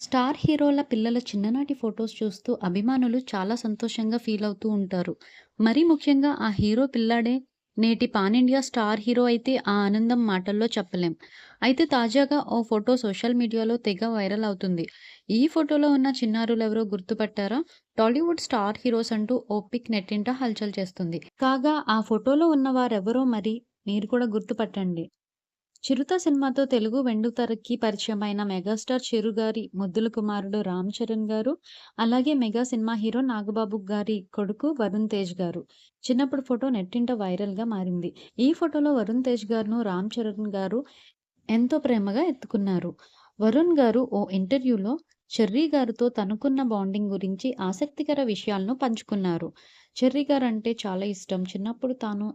Star హీరోల పిల్లల చిన్ననాటి ఫోటోస్ చూస్తూ అభిమానులు చాలా సంతోషంగా ఫీల్ అవుతూ ఉంటారు. మరీ ముఖ్యంగా ఆ హీరో పిల్లాడే నేటి పాన్ ఇండియా స్టార్ హీరో అయితే ఆ ఆనందం మాటల్లో చెప్పలేం. అయితే తాజాగా ఓ ఫోటో సోషల్ మీడియాలో తెగ వైరల్ అవుతుంది. ఈ ఫోటోలో ఉన్న చిన్నారులు ఎవరో గుర్తుపట్టారా? టాలీవుడ్ స్టార్ హీరోస్ అంటూ ఓ పిక్ నెట్టింట హల్చల్ చేస్తుంది. కాగా ఆ ఫోటోలో ఉన్న వారెవరో మరి మీరు కూడా గుర్తుపట్టండి. 'చిరుత' సినిమాతో తెలుగు వెండితెరకి పరిచయమైన మెగాస్టార్ చిరు గారి ముద్దుల కుమారుడు రామ్ చరణ్ గారు, అలాగే మెగా సినిమా హీరో నాగబాబు గారి కొడుకు వరుణ్ తేజ్ గారు. చిన్నప్పుడు ఫోటో నెట్టింట వైరల్‌గా మారింది. ఈ ఫోటోలో వరుణ్ తేజ్ గారును రామ్ చరణ్ గారు ఎంతో ప్రేమగా ఎత్తుకున్నారు. వరుణ్ గారు ఓ ఇంటర్వ్యూలో చెర్రీ గారితో తనకున్న బాండింగ్ గురించి ఆసక్తికర విషయాలను పంచుకున్నారు. చెర్రీ గారు అంటే చాలా ఇష్టం. చిన్నప్పుడు తాను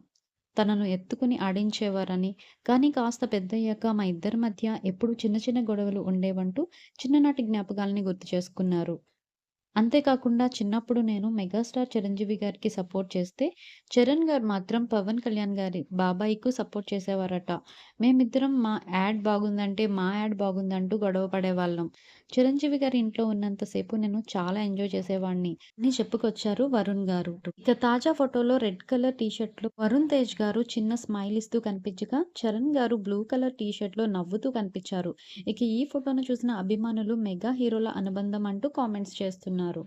తనను ఎత్తుకుని ఆడించేవారని, కానీ కాస్త పెద్దయ్యాక మా ఇద్దరి మధ్య ఎప్పుడూ చిన్న చిన్న గొడవలు ఉండేవంటూ చిన్ననాటి జ్ఞాపకాలని గుర్తు చేసుకున్నారు. అంతేకాకుండా చిన్నప్పుడు నేను మెగాస్టార్ చిరంజీవి గారికి సపోర్ట్ చేస్తే, చరణ్ గారు మాత్రం పవన్ కళ్యాణ్ గారి బాబాయికు సపోర్ట్ చేసేవారట. మేమిద్దరం మా యాడ్ బాగుందంటే మా యాడ్ బాగుందంటూ గొడవ పడేవాళ్ళం. చిరంజీవి గారి ఇంట్లో ఉన్నంత సేపు నేను చాలా ఎంజాయ్ చేసేవాడిని అని చెప్పుకొచ్చారు వరుణ్ గారు. ఇక తాజా ఫోటోలో రెడ్ కలర్ టీ షర్ట్‌లో వరుణ్ తేజ్ గారు చిన్న స్మైల్ ఇస్తూ కనిపించగా, చరణ్ గారు బ్లూ కలర్ టీ షర్ట్‌లో నవ్వుతూ కనిపించారు. ఇక ఈ ఫోటోను చూసిన అభిమానులు మెగా హీరోల అనుబంధం అంటూ కామెంట్స్ చేస్తున్నారు. ఉన్నారు